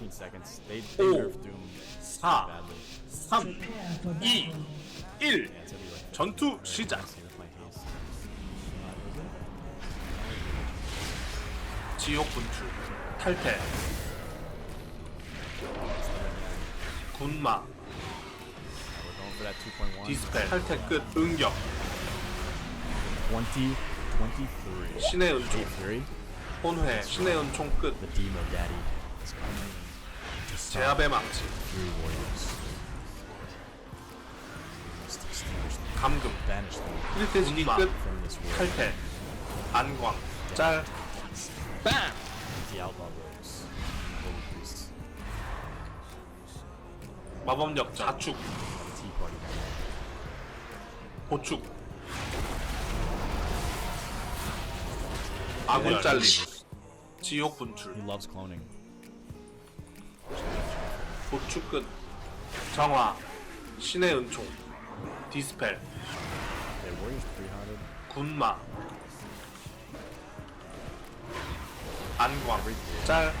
15 seconds. They, they Oh. nerfed Doom Ah. badly. 3, 2, 1 Yeah, it's gonna be like 전투 시작. 지옥 분출 탈퇴 군마 We're going for that 2.1. 디스펠 탈퇴 끝 응격 20, 23. 신의 은총 3. 혼회 신의 은총 끝 The Demo Daddy is coming to stop 제압의 them, 감금 banish them 필테지기 끝 from this world. 탈퇴 안광 짤 빰! The Outlaw Rogues. Holy Priests. 마법 역전 자축. 보축 아군 잘림 지옥 분출. 보축 끝. 정화. 신의 은총. 디스펠. Warriors 300. 군마. 안광 짤.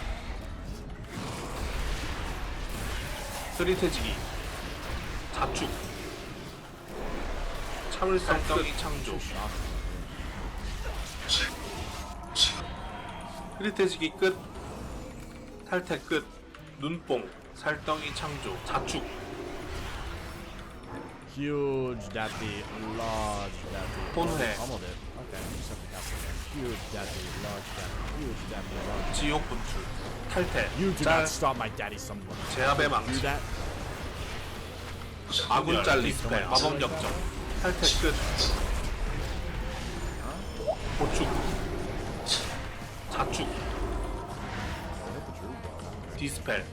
흐릿해지기. 자축. 참을성 떡이 창조. 흐릿해지기 끝. 탈퇴 끝. 눈뽕 살덩이 창조 자축 Huge Daddy, large Daddy. 혼회. Pummeled it. Okay, just have to cast it there. Huge Daddy, large Daddy, huge Daddy, large 지옥 분출 탈퇴 You do 짤 not stop my daddy someone. 제압의 Do 망치 that? 아군 짤 디스펠 마법 역정 탈퇴 끝 보축 자축 디스펠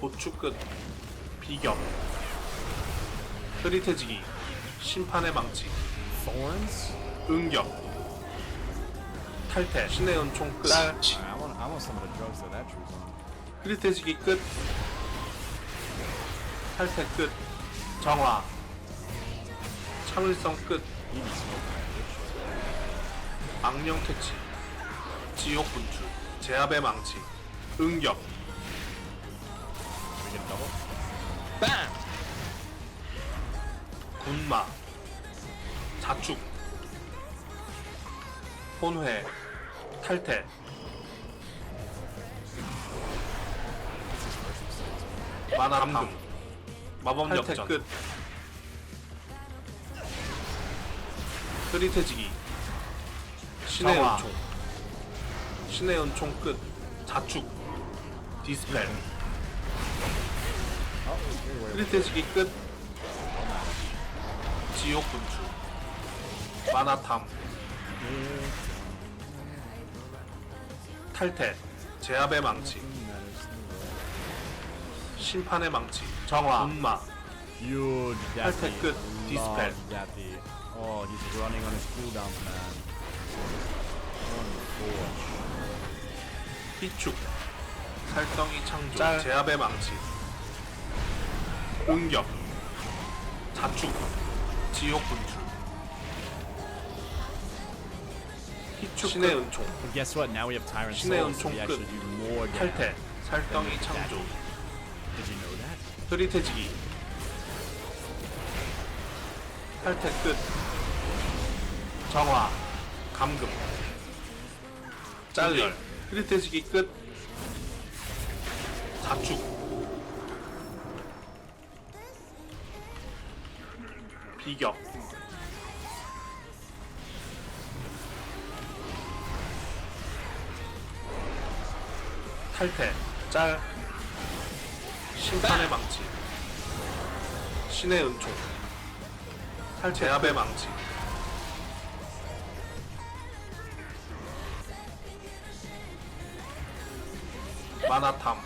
보축 끝 비격 흐릿해지기 심판의 망치? 응격 탈퇴 신의 은총 끝. 흐릿해지기 끝 탈퇴 끝 정화 참을성 끝. 악령 퇴치 지옥 분출 제압의 망치 응격 Double? 빰 군마. 자축. 혼회. 탈퇴. 만화 감금 마법 역전. 끝. 흐릿해지기. 신의 정화. 은총. 신의 은총 끝. 자축. 디스펠 흐릿해지기 끝 지옥 분출 마나탐 탈퇴 제압의 망치 심판의 망치 정화 운마. 탈퇴 끝, 디스펠. daddy. Oh, he's running on his cooldowns, man. One, four. 희축 살덩이 창조 제압의 망치 응격 자축 지옥 분출 희축 신의 은총 But guess what? Now we have Tyrant 신의 Souls, so we 은총 actually 끝. do more damage. 탈퇴 살덩이 창조 Did you know that? 흐릿해지기 탈퇴 끝 정화 감금 짤리 흐릿해지기 끝 자축 비격 탈퇴. 짤. 심판의 망치. 신의 은총. 탈제압의 망치. 마나탐.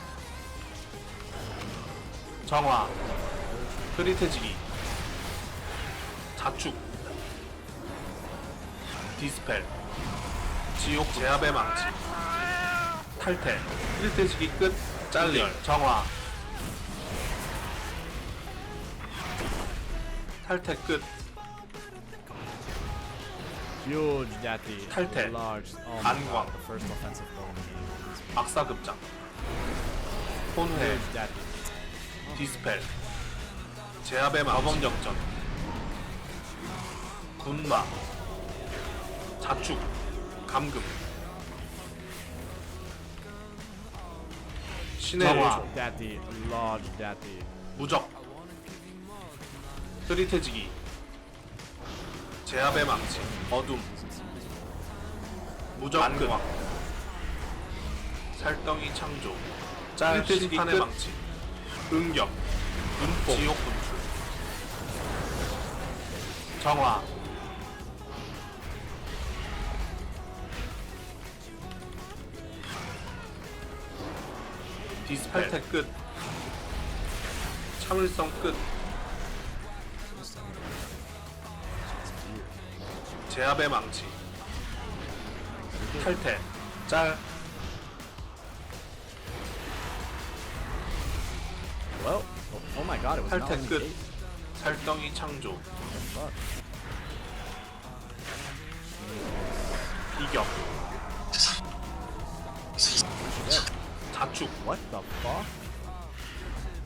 정화. 흐릿해지기 자축 디스펠 지옥 제압의 망치 탈퇴 흐릿해지기 끝 잘림 정화 탈퇴 끝 Huge daddy. 탈퇴. Large. Oh my 안광. god, the first offensive goal in the game. 악사급장 혼회 Huge daddy. 디스펠 제압의 마법 역전 군마 자축 감금. 신의 daddy. Large daddy. 무적. 흐릿해지기. 제압의 망치. 어둠. 무적. 안광 살덩이 창조. 흐릿해지기 판의 망치. 응격. 눈뽕. 지옥 분출. 정화 디스펠 끝 참을성 끝 제압의 망치 탈퇴 짤 Well, oh, oh my god, it was not 탈퇴 끝. 살덩이 창조 Fuck. 이격 자축 What the fuck?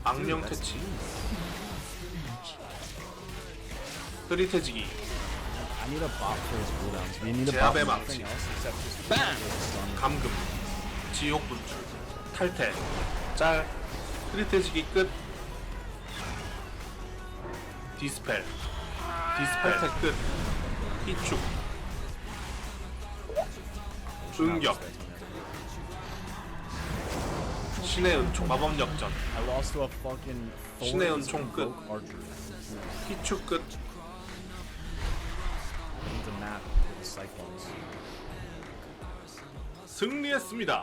악령 퇴치 흐릿해지기 I need a bot for his cooldowns. We need a bot 제압의 for 망치. nothing else except just BAM! 감금 지옥 분출 탈퇴 짤 흐릿해지기 끝 디스펠 디스펠 끝 희축 응격 신의 은총 마법 역전 I lost to a fucking 신의 은총 끝. Invoke Archer. 희축 끝 Needs a map for the Cyclones. 승리했습니다